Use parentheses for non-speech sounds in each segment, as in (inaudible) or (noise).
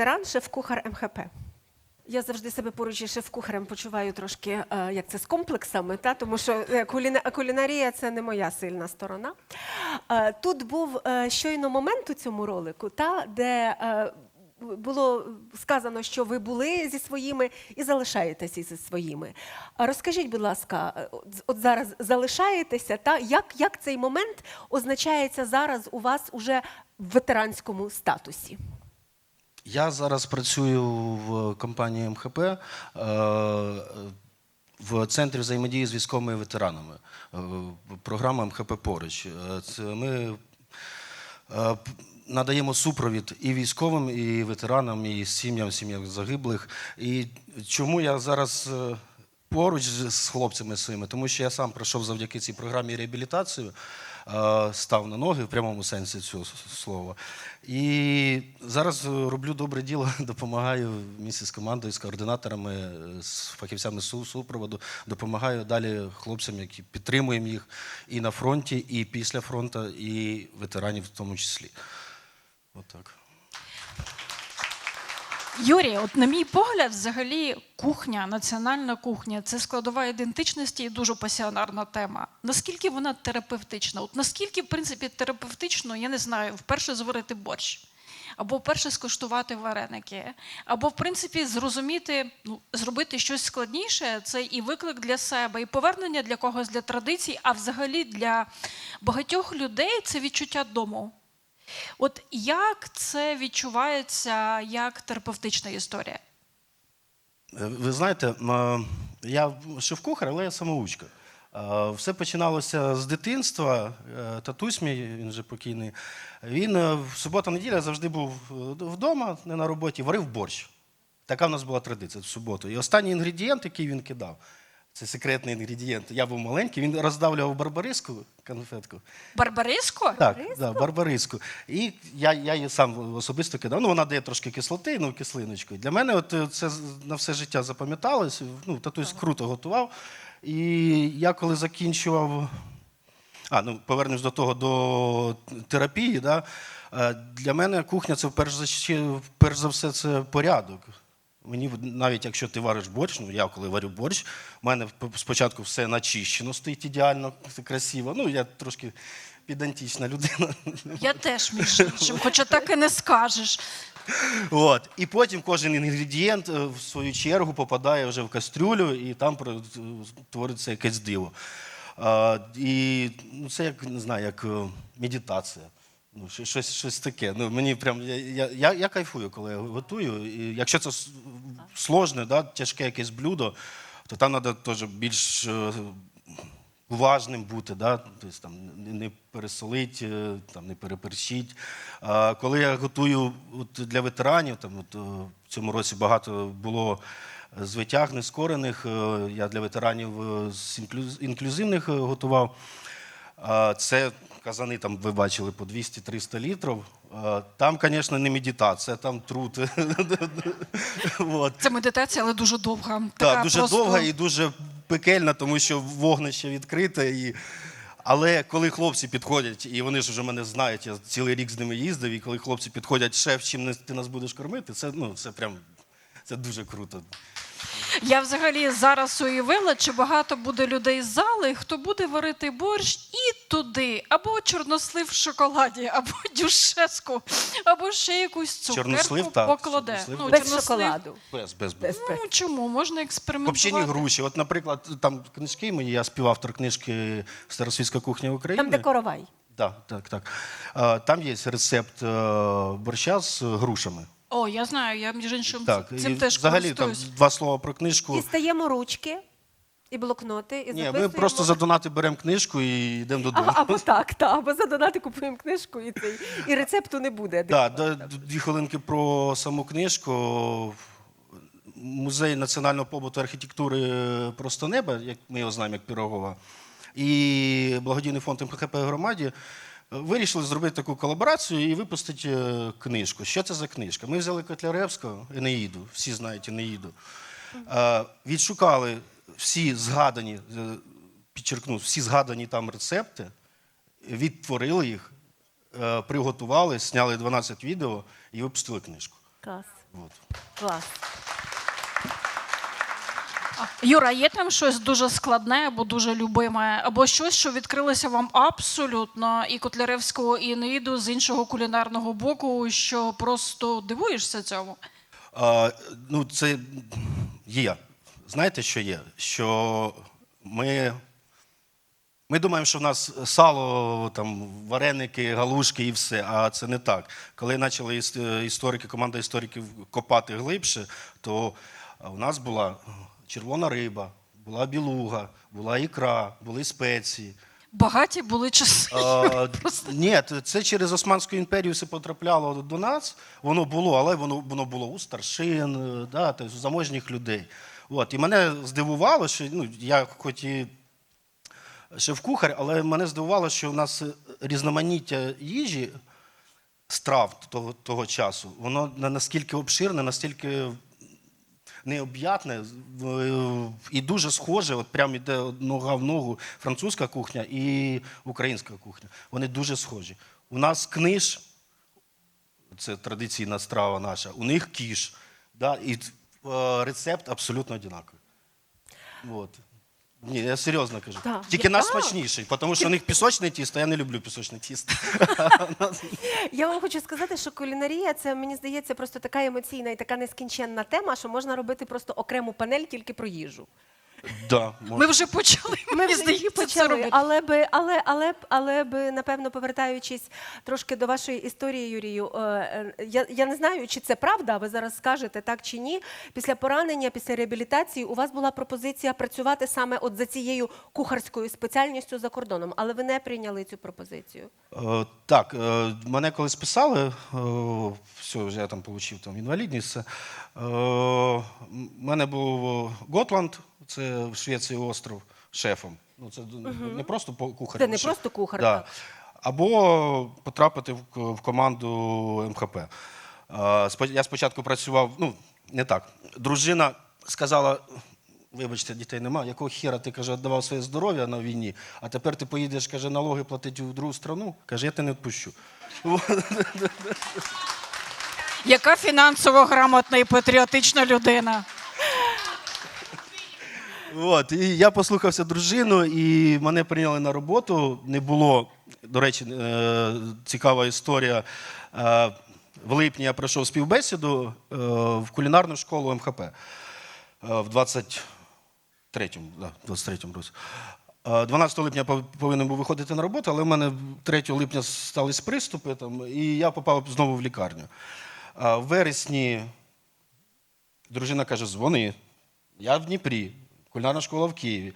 ветеран, шеф-кухар МХП. Я завжди себе поруч із шеф-кухарем почуваю трошки, е, як це з комплексами, та? тому що е, куліна- кулінарія це не моя сильна сторона. Е, Тут був щойно момент у цьому ролику, та, де було сказано, що ви були зі своїми і залишаєтеся зі своїми. Розкажіть, будь ласка, от зараз залишаєтеся, та як, як цей момент означається зараз у вас уже в ветеранському статусі? Я зараз працюю в компанії МХП е, в центрі взаємодії з військовими ветеранами. Е, Програма МХП поруч. Е, ми надаємо супровід і військовим, і ветеранам, і сім'ям, сім'ям загиблих. І чому я зараз поруч з хлопцями своїми? Тому що я сам пройшов завдяки цій програмі реабілітацію, став на ноги в прямому сенсі цього слова. І зараз е, роблю добре діло, (laughs) допомагаю місці з командою, з координаторами, е, з фахівцями супроводу, допомагаю далі хлопцям, які підтримуємо їх і на фронті, і після фронту, і ветеранів в тому числі. Отак. Юрій, от на мій погляд, взагалі, кухня, національна кухня це складова ідентичності і дуже пасіонарна тема. Наскільки вона терапевтична? От наскільки, в принципі, терапевтично, я не знаю, вперше зварити борщ, або вперше скуштувати вареники, або, в принципі, зрозуміти, ну, зробити щось складніше це і виклик для себе, і повернення для когось для традицій, а взагалі для багатьох людей це відчуття дому. От як це відчувається як терапевтична історія? Е, Ви знаєте, я шеф-кухар, але я самоучка. Е, Все починалося з дитинства. Е, Татусь мій, він вже покійний. Він е, в суботу-неділя завжди був е, вдома, не на роботі, варив борщ. Така в нас була традиція в суботу. І останній інгредієнт, який він кидав, це секретний інгредієнт. Я був маленький, він роздавлював барбариску, конфетку. Барбариско? Так, да, барбариску. І я, я її сам особисто кидав. Ну, вона дає трошки кислоти, ну, кислиночку. Для мене от е, це на все життя запам'яталось. Ну, татусь круто готував. І я коли закінчував. А, ну повернемось до того, до терапії. Да? Е, Для мене кухня це перш за, перш за все це порядок. Мені навіть якщо ти вариш борщ, ну я коли варю борщ, в мене спочатку все начищено, стоїть ідеально, красиво. Ну, я трошки підантічна людина. Я теж між іншим, хоча так і не скажеш. От. І потім кожен інгредієнт е, в свою чергу попадає вже в кастрюлю, і там твориться якесь диво. І ну, це як не знаю, як е, медитація. Ну, щось- щось, таке. Ну, мені прям, я, я, я, кайфую, коли я готую. І якщо це сложне, да, тяжке якесь блюдо, то там треба теж більш е, уважним бути, да? тобто, там, не- пересолить, е, там, не переперчить. А коли я готую от, для ветеранів, там, от, е, в цьому році багато було з витяг нескорених, я для ветеранів з інклюз- інклюзивних готував. Це казани, там ви бачили по 200-300 літрів. Там, звісно, не медитація, там труд. (laughs) Це медитація, але дуже довга. Так, дуже довга і дуже пекельна, тому що вогнище відкрите. І... Але коли хлопці підходять, і вони ж вже мене знають, я цілий рік з ними їздив, і коли хлопці підходять, шеф, чим ти нас будеш кормити, це, ну, це прям це дуже круто. Я взагалі зараз уявила, чи багато буде людей з зали, хто буде варити борщ і туди, або чорнослив в шоколаді, або (laughs) дюшеску, або ще якусь цукерку Чорнослив, так, покладе. чорнослив. Ну, Без чорнослив- шоколаду. Без, без, без. Без- Ну чому? Можна експериментувати. Груші. От, наприклад, там книжки мої, я співавтор книжки Старосвітська кухня України. Там де коровай. Так, так, так. А, Там є рецепт е, борща з грушами. О, я знаю, я між іншим Так, цим і теж взагалі там користуюсь. два слова про книжку. Дістаємо ручки і блокноти, і Ні, записуємо. ми просто за донати беремо книжку і йдемо додому. А, або так, та, або за донати купуємо книжку, і, цей, і рецепту не буде. (laughs) Да, до- дві хвилинки про саму книжку. Музей національного побуту архітектури Просто небо, як ми його знаємо, як Пірогова, і благодійний фонд МХП громаді е, вирішили зробити таку колаборацію і випустити е, книжку. Що це за книжка? Ми взяли Котляревського, Енеїду, всі знають Енеїду. Е, Відшукали всі згадані, е, підчеркну, всі згадані там рецепти, відтворили їх, приготували, зняли 12 відео і випустили книжку. Клас. Вот. Клас. Юра, є там щось дуже складне або дуже любиме, або щось, що відкрилося вам абсолютно і Котляревського, і Енеїду з іншого кулінарного боку, що просто дивуєшся цьому? А, ну, це є. Знаєте, що є? Що ми, ми думаємо, що в нас сало, там, вареники, галушки і все, а це не так. Коли почали історики, команда істориків копати глибше, то у нас була червона риба, була білуга, була ікра, були спеції. Багаті були часи. А, (laughs) ні, це через Османську імперію все потрапляло до нас. Воно було, але воно, воно було у старшин, е, да, тобто у заможніх людей. От. І мене здивувало, що ну, я хоч і шеф-кухар, але мене здивувало, що у нас е, різноманіття їжі, страв того, того часу, воно на- наскільки обширне, настільки необ'ятне і дуже схоже, от прямо йде нога в ногу французька кухня і українська кухня. Вони дуже схожі. У нас книж, це традиційна страва наша, у них кіш. Да, і е, рецепт абсолютно однаковий. От. Ні, я серйозно кажу. Так. Тільки наш Так. смачніший, тому що у них пісочне тісто, я не люблю пісочне тісто. (laughs) Я вам хочу сказати, що кулінарія це мені здається просто така емоційна і така нескінченна тема, що можна робити просто окрему панель тільки про їжу. Да, Ми вже почали. Ми мені вже здається, це почали, робити. але би, але, але, б- але би, напевно, повертаючись трошки до вашої історії, Юрію, е, е, я, я не знаю, чи це правда, ви зараз скажете так чи ні. Після поранення, після реабілітації у вас була пропозиція працювати саме от за цією кухарською спеціальністю за кордоном, але ви не прийняли цю пропозицію. Е, Так, е, мене колись писали, е, все, вже я там отримав там, інвалідність. все. Е, мене був Готланд, це в Швеції остров, шефом. Ну, це не просто по- кухар. Це не шеф. просто кухар, Да. Або потрапити в, в команду МХП. Спо- Я спочатку працював, ну, не так. Дружина сказала. Вибачте, дітей нема. Якого хіра ти каже, віддавав своє здоров'я на війні, а тепер ти поїдеш, каже, налоги платити в другу страну. Каже, я тебе не відпущу. Яка фінансово грамотна і патріотична людина. От, і я послухався дружину, і мене прийняли на роботу. Не було, до речі, е, цікава історія. Е, В липні я пройшов співбесіду е, в кулінарну школу МХП в 23-му, да, 23-му році. Е, 12 липня повинен був виходити на роботу, але в мене 3 липня стались приступи, там, і я попав знову в лікарню. В вересні дружина каже: дзвони. Я в Дніпрі, кулінарна школа в Києві.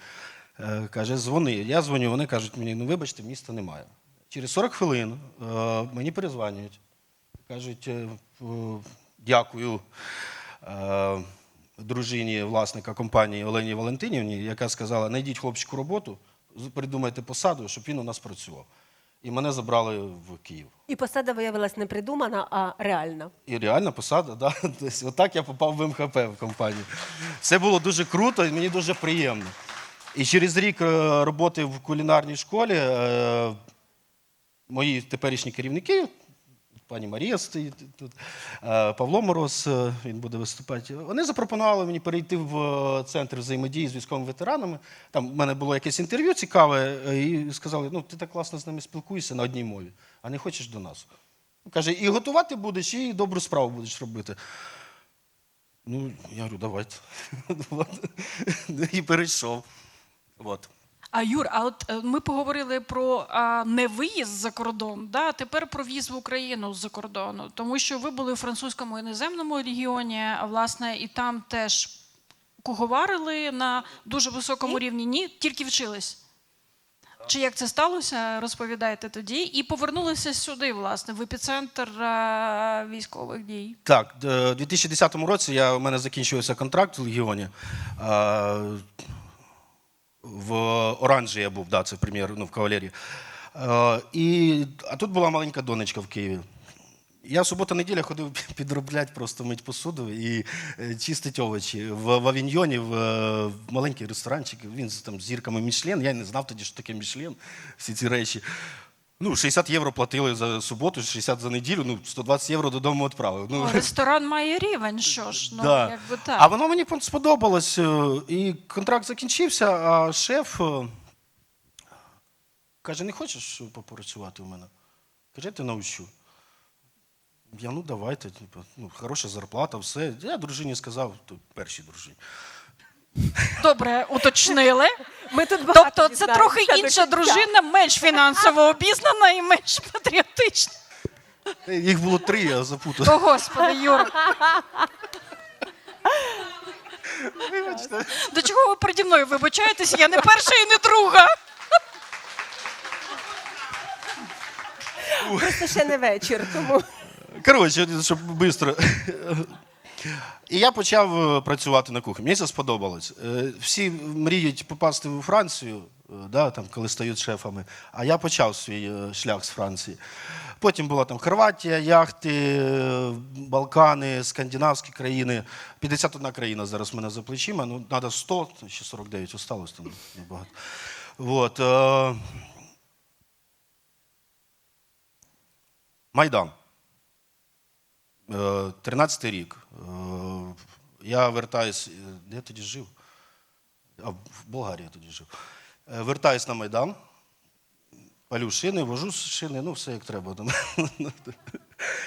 Е, Каже, дзвони. Я дзвоню, вони кажуть мені, ну вибачте, міста немає. Через 40 хвилин е, мені перезванюють. Кажуть, е, дякую дружині власника компанії Олені Валентинівні, яка сказала, знайдіть хлопчику роботу, придумайте посаду, щоб він у нас працював. І мене забрали в Київ. І посада виявилась не придумана, а реальна. І реальна посада, да? (laughs) тобто, отак я попав в МХП в компанію. Це було дуже круто і мені дуже приємно. І через рік е, роботи в кулінарній школі е, мої теперішні керівники, пані Марія стоїть тут, Павло Мороз, е, він буде виступати. Вони запропонували мені перейти в е, центр взаємодії з військовими ветеранами. Там в мене було якесь інтерв'ю цікаве, е, і сказали: ну ти так класно з ними спілкуєшся на одній мові, а не хочеш до нас. Каже, і готувати будеш, і добру справу будеш робити. Ну, я говорю, давайте. (laughs) І перейшов. От. А Юр, а от е, ми поговорили про не виїзд за кордон, да, а тепер про в'їзд в Україну з-за кордону, тому що ви були в французькому іноземному регіоні, а власне, і там теж куховарили на дуже високому рівні. Ні, тільки вчились. Чи як це сталося, розповідайте тоді. І повернулися сюди, власне, в епіцентр е, військових дій. Так, д- у 2010 році я, у мене закінчився контракт в Легіоні. В Оранжі я був, да, це прем'єр ну, в кавалерії. А, і, а тут була маленька донечка в Києві. Я субота-неділя ходив підробляти, просто мить посуду і е, чистити овочі. В, в Авіньйоні, в, е, в маленький ресторанчик, він там, з зірками Мішлен. Я не знав тоді, що таке Мішлен, всі ці речі. Ну, 60 євро платили за суботу, 60 за неділю, ну, 120 євро додому відправив. Ну, (laughs) ресторан має рівень, що ж, ну да. якби так. А воно мені сподобалось. е, І контракт закінчився, а шеф е, каже: не хочеш попрацювати у мене? Каже, я тебе навчу. Я ну давайте, типу, ну, хороша зарплата, все. Я дружині сказав, то першій дружині. Добре, уточнили. Ми тут багато Тобто це трохи до інша кінця. дружина, менш фінансово обізнана і менш патріотична. Їх було три, я запутав. О, Господи, Юра. Вибачте. До чого ви переді мною вибачаєтеся? Я не перша і не друга. Просто ще не вечір, тому Коротше, щоб швидко. І я почав е, працювати на кухні. Мені це сподобалось. Е, Всі мріють попасти у Францію, е, да, там, коли стають шефами. А я почав свій шлях з Франції. Потім була там Хорватія, яхти, Балкани, скандинавські країни. 51 країна зараз в мене за плечима. Ну, треба 100, ще 49 осталось там небагато. Вот. Майдан. Е, 13-й рік. Е, Я вертаюсь. е, Де я тоді жив? А, в Болгарії я тоді жив. Е, Вертаюсь на Майдан. Палю шини, вожу шини, ну все як треба. (laughs)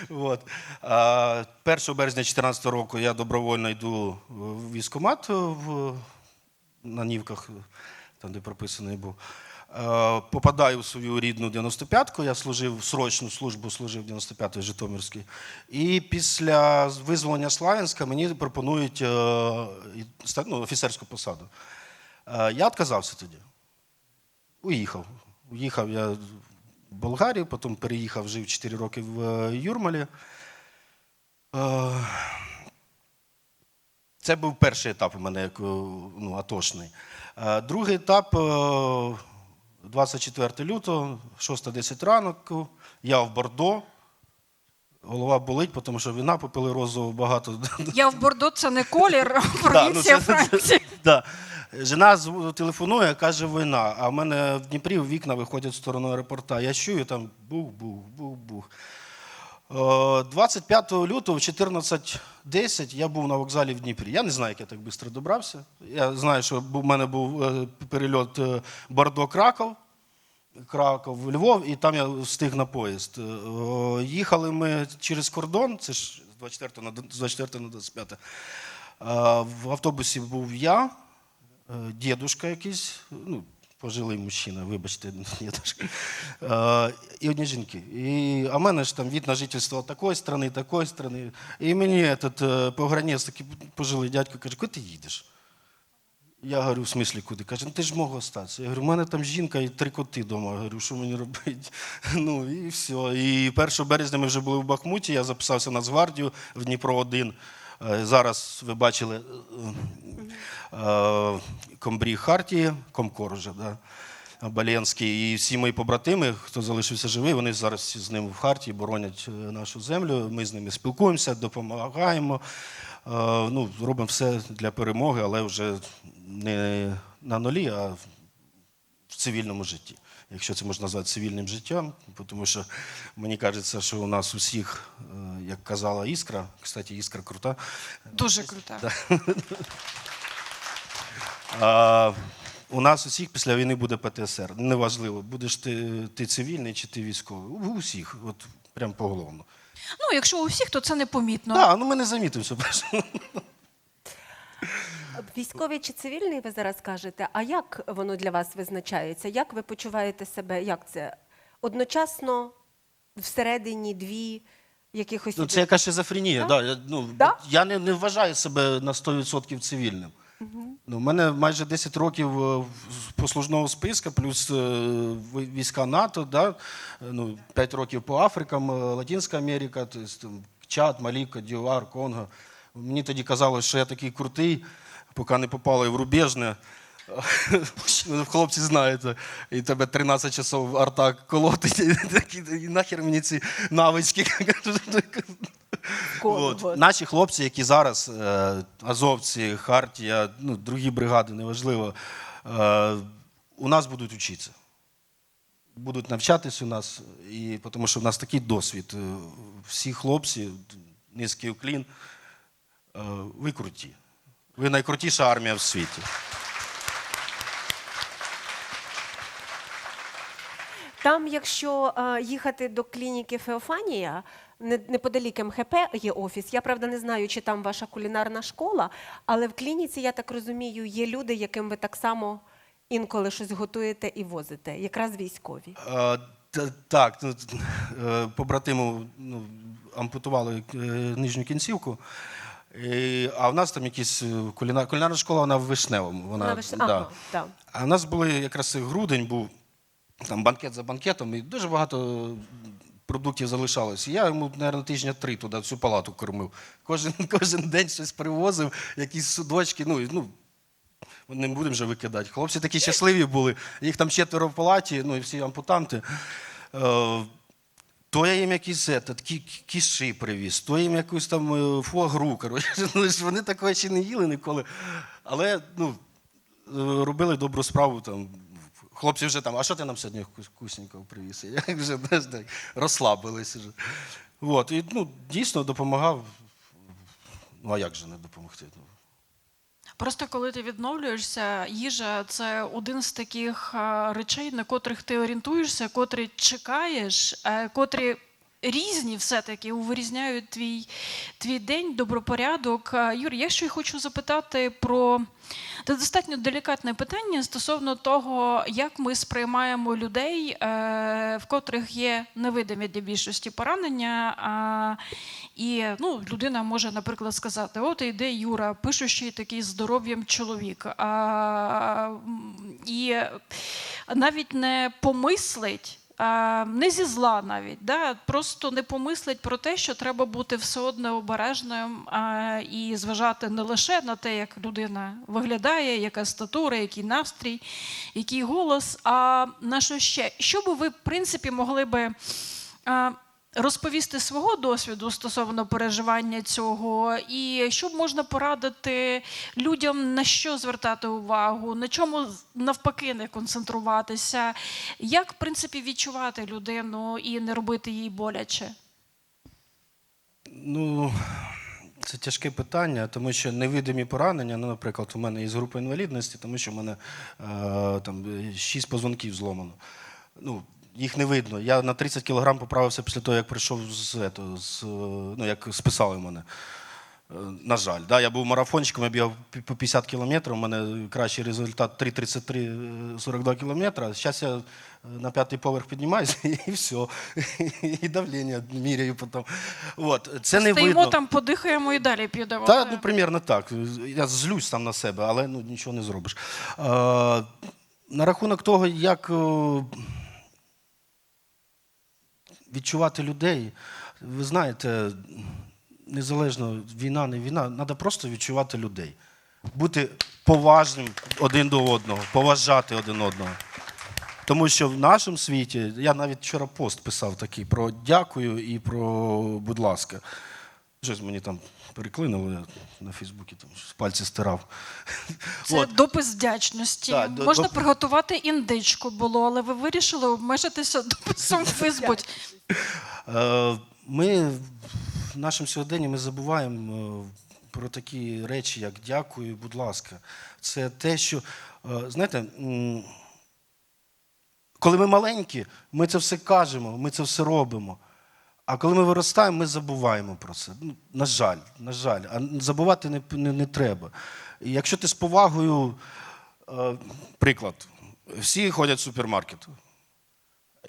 От. 1 березня 2014 року я добровольно йду в військкомат на Нівках, там, де прописаний був. Е, Попадаю в свою рідну 95-ку. Я служив срочну службу, служив 95-й Житомирській. І після визволення Славянська мені пропонують е, ну, офіцерську посаду. Е, Я відказався тоді. Уїхав. Уїхав я в Болгарію, потім переїхав, жив 4 роки в Юрмалі. Це був перший етап у мене як ну, атошний. Другий етап 24 лютого, 6.10 ранку. Я в Бордо. Голова болить, тому що війна попили розову багато. Я в Бордо це не колір, а (laughs) ну, провінція Франції. Жена телефонує, каже, війна. А в мене в Дніпрі вікна виходять в сторону аеропорта. Я чую там бух-бух, бух-бух. Е, 25 лютого в 14.10 я був на вокзалі в Дніпрі. Я не знаю, як я так швидко добрався. Я знаю, що в мене був е, перельот е, Бордо-Краков. Краков, Львов, і там я встиг на поїзд. Е, Їхали ми через кордон, це ж з 24 на 24 на 25. Е, В автобусі був я, е, дідушка якийсь, ну, пожилий мужчина, вибачте, (laughs) е, і одні жінки. І, а в мене ж там від на жительство такої сторони, такої сторони. І мені этот, е, такий пожилий дядько каже, куди ти їдеш? Я говорю, в смислі куди? Каже, ну ти ж мог остатися. Я говорю, у мене там жінка і три коти вдома. Я говорю, що мені робити? (laughs) Ну і все. І 1 березня ми вже були в Бахмуті, я записався на Нацгвардію в Дніпро 1. Е, Зараз ви бачили е, е, Хартії, Комкор вже, да? Балєнський. І всі мої побратими, хто залишився живий, вони зараз з ним в Хартії боронять нашу землю. Ми з ними спілкуємося, допомагаємо. Ну, робимо все для перемоги, але вже не на нулі, а в цивільному житті. Якщо це можна назвати цивільним життям, тому що мені кажеться, що у нас усіх, е, як казала Іскра, кстати, Іскра крута. Дуже крута. (laughs) А, у нас усіх після війни буде ПТСР. Неважливо, будеш ти, ти цивільний чи ти військовий. У усіх, от прям поголовно. Ну, якщо у всіх, то це непомітно. Так, ну ми не замітимо все. Військовий чи цивільний, ви зараз кажете. А як воно для вас визначається? Як ви почуваєте себе? Як це одночасно всередині дві якихось Ну, це якась шизофренія. Да? Я, ну, Да? я не, не вважаю себе на 100% цивільним. Ну, у мене майже 10 років е, послужного списка, плюс е, війська НАТО, да? Ну, 5 років по Африкам, е, Латинська Америка, тобто, там, Чад, Маліка, Діуар, Конго. Мені тоді казалось, що я такий крутий, поки не попали в рубежне. Ну, Хлопці знаєте, і тебе 13 часов арта колотить, і нахер мені ці навички. От. Наші хлопці, які зараз, е, азовці, Хартія, ну, другі бригади, неважливо, е, у нас будуть вчитися. будуть навчатись у нас, і, тому що в нас такий досвід. Е, Всі хлопці, низький уклін, е, ви найкрутіша армія в світі. Там, якщо е, їхати до клініки Феофанія, не- неподалік МХП є офіс. Я правда не знаю, чи там ваша кулінарна школа, але в клініці, я так розумію, є люди, яким ви так само інколи щось готуєте і возите, якраз військові. Е, та- Так, ну, е, побратиму ну, ампутували е, нижню кінцівку. І, а в нас там якісь е, куліна... кулінарна школа, вона в Вишневому. Вона, На Виш- да. Ага, да. А в нас були якраз грудень був там банкет за банкетом, і дуже багато продуктів залишалось. І я йому, мабуть, тижня три туди всю палату кормив. Кожен, (laughs) кожен день щось привозив, якісь судочки. Ну, ну, не будемо вже викидати. Хлопці такі щасливі були. Їх там четверо в палаті, ну і всі ампутанти. Е, то я їм якісь кі, кіші привіз, то їм якусь там е, фуагру. Коротше. (laughs) Ну, вони такого ще не їли ніколи. Але ну, е, робили добру справу. Там. Хлопці вже там, а що ти нам сьогодні вкус- вкусненького привіз? (laughs) Я вже так, розслабилися. От, і ну, дійсно допомагав. Ну, а як же не допомогти? Просто коли ти відновлюєшся, їжа це один з таких е, речей, на котрих ти орієнтуєшся, котрі чекаєш, е, котрі різні все-таки вирізняють твій, твій день, добропорядок. Е, Юр, я ще хочу запитати про це достатньо делікатне питання стосовно того, як ми сприймаємо людей, е, в котрих є невидимі для більшості поранення. І ну, людина може, наприклад, сказати: от іде Юра, пишущий такий здоров'ям чоловік. А, і навіть не помислить. Не зі зла навіть, да? просто не помислить про те, що треба бути все одно обережним і зважати не лише на те, як людина виглядає, яка статура, який настрій, який голос, а на що ще. Що би ви, в принципі, могли би розповісти свого досвіду стосовно переживання цього, і що можна порадити людям, на що звертати увагу, на чому навпаки не концентруватися, як, в принципі, відчувати людину і не робити їй боляче? Ну, це тяжке питання, тому що невидимі поранення, ну, наприклад, у мене із групи інвалідності, тому що в мене е, там шість позвонків зломано. Ну, їх не видно. Я на 30 кілограм поправився після того, як прийшов з, ето, з ну, як списали мене. Е, На жаль, да, я був марафончиком, я бігав по 50 кілометрів, у мене кращий результат 3,33 е, 42 кілометри. Зараз я е, на п'ятий поверх піднімаюся (laughs) і все. І давлення міряю потім. От. Це не Стоїмо видно. там, подихаємо і далі підемо. Та, ну, примірно так. Я злюсь там на себе, але ну, нічого не зробиш. Е, на рахунок того, як відчувати людей, ви знаєте, незалежно війна, не війна, треба просто відчувати людей. Бути поважним один до одного, поважати один одного. Тому що в нашому світі, я навіть вчора пост писав такий про дякую і про будь ласка. Щось мені там переклинуло, на Фейсбуці там щось пальці стирав. Це От. допис вдячності. До- Можна доп- приготувати індичку було, але ви вирішили обмежитися дописом в Фейсбуці. Е, Ми в нашому сьогоденні ми забуваємо е, про такі речі, як дякую, будь ласка. Це те, що, е, знаєте, м, коли ми маленькі, ми це все кажемо, ми це все робимо. А коли ми виростаємо, ми забуваємо про це. Ну, на жаль, на жаль. А забувати не, не, не треба. І якщо ти з повагою, е, приклад, всі ходять в супермаркет.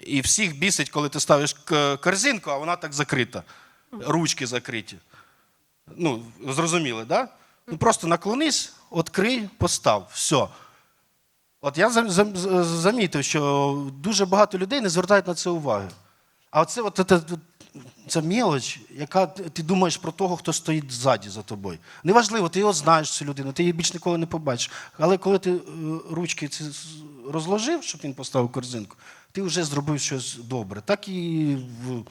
І всіх бісить, коли ти ставиш корзинку, а вона так закрита. Ручки закриті. Ну, зрозуміли? Да? Ну, просто наклонись, відкрий, постав. Все. От я замітив, що дуже багато людей не звертають на це уваги. А оце от, це, це мелоч, яка ти ти думаєш про того, хто стоїть ззаді за тобою. Неважливо, ти його знаєш, цю людину, ти її більш ніколи не побачиш. Але коли ти е, ручки ці розложив, щоб він поставив корзинку, ти вже зробив щось добре. Так і в,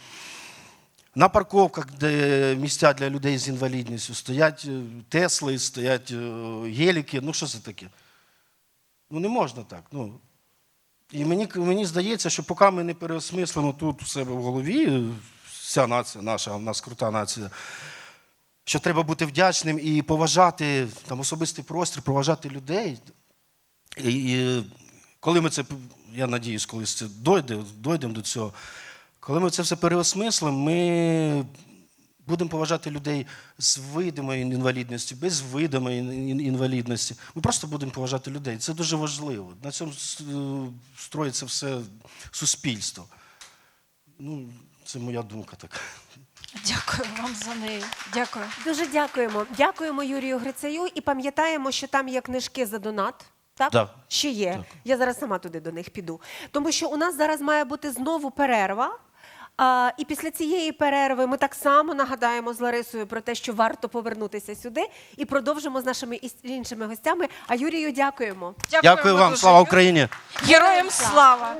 на парковках, де місця для людей з інвалідністю, стоять е, Тесли, стоять е, геліки. Ну що це таке? Ну не можна так. Ну, І мені, мені здається, що поки ми не переосмислимо тут у себе в голові, вся нація наша, в нас крута нація, що треба бути вдячним і поважати там, особистий простір, поважати людей. І, і коли ми це, я надіюсь, колись це дойде, дойдемо до цього, коли ми це все переосмислимо, ми будемо поважати людей з видимою інвалідністю, без видимої ін- ін- інвалідності. Ми просто будемо поважати людей. Це дуже важливо. На цьому е, строїться все суспільство. Ну, це моя думка така. Дякую вам за неї. Дякую. Дуже дякуємо. Дякуємо Юрію Грицею і пам'ятаємо, що там є книжки за донат. Так? Да. Ще є. Так. Я зараз сама туди до них піду. Тому що у нас зараз має бути знову перерва. А, і після цієї перерви ми так само нагадаємо з Ларисою про те, що варто повернутися сюди і продовжимо з нашими іншими гостями. А Юрію дякуємо. Дякую вам, дуже. слава Україні! Героям слава!